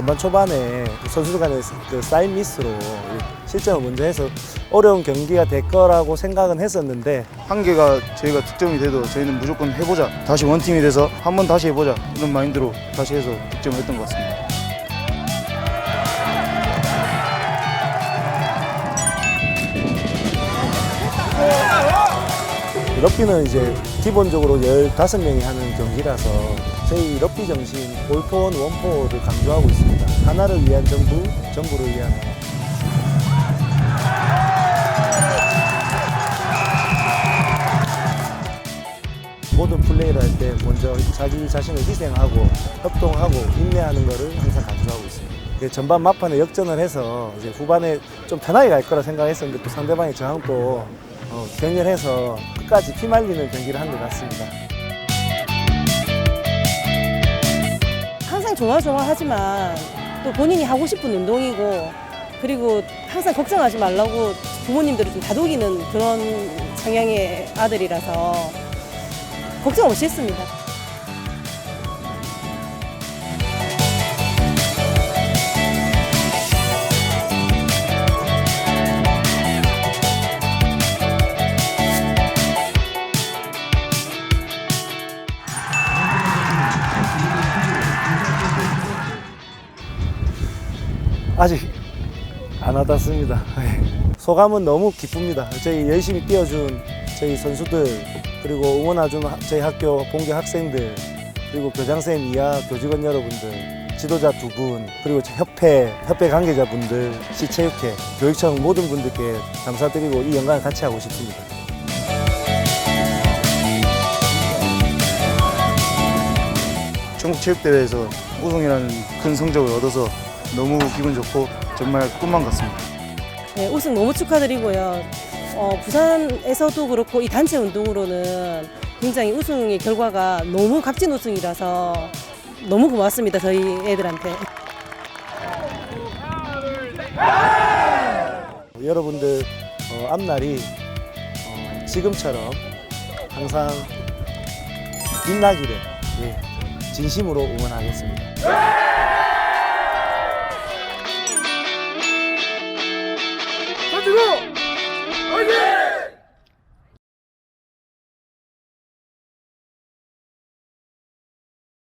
전반 초반에 선수들 간의 그 사인 미스로 실점을 먼저 해서 어려운 경기가 될 거라고 생각은 했었는데 한 개가 저희가 득점이 돼도 저희는 무조건 해보자. 다시 원팀이 돼서 한 번 다시 해보자. 이런 마인드로 다시 해서 득점을 했던 것 같습니다. 럭비는 이제 기본적으로 15명이 하는 경기라서 저희 럭비 정신 올포원 원포를 강조하고 있습니다. 하나를 위한 전부, 전부를 위한. 모든 플레이를 할 때 먼저 자기 자신을 희생하고 협동하고 인내하는 것을 항상 강조하고 있습니다. 그 전반 막판에 역전을 해서 이제 후반에 좀 편하게 갈 거라 생각했었는데 또 상대방의 저항도 어, 격렬해서 끝까지 피말리는 경기를 한 것 같습니다. 항상 좋아 좋아 하지만 또 본인이 하고 싶은 운동이고 그리고 항상 걱정하지 말라고 부모님들을 좀 다독이는 그런 성향의 아들이라서 걱정 없이 했습니다. 아직 안 와닿습니다. 소감은 너무 기쁩니다. 저희 열심히 뛰어준 저희 선수들 그리고 응원해준 하- 저희 학교 본교 학생들 그리고 교장선생님 이하 교직원 여러분들 지도자 두 분 그리고 저 협회 협회 관계자분들 시체육회 교육청 모든 분들께 감사드리고 이 영광을 같이 하고 싶습니다. 전국 체육대회에서 우승이라는 큰 성적을 얻어서 너무 기분 좋고 정말 꿈만 같습니다. 네, 우승 너무 축하드리고요. 어, 부산에서도 그렇고 이 단체 운동으로는 굉장히 우승의 결과가 너무 값진 우승이라서 너무 고맙습니다. 저희 애들한테. 여러분들 어, 앞날이 어, 지금처럼 항상 빛나기를 예, 진심으로 응원하겠습니다.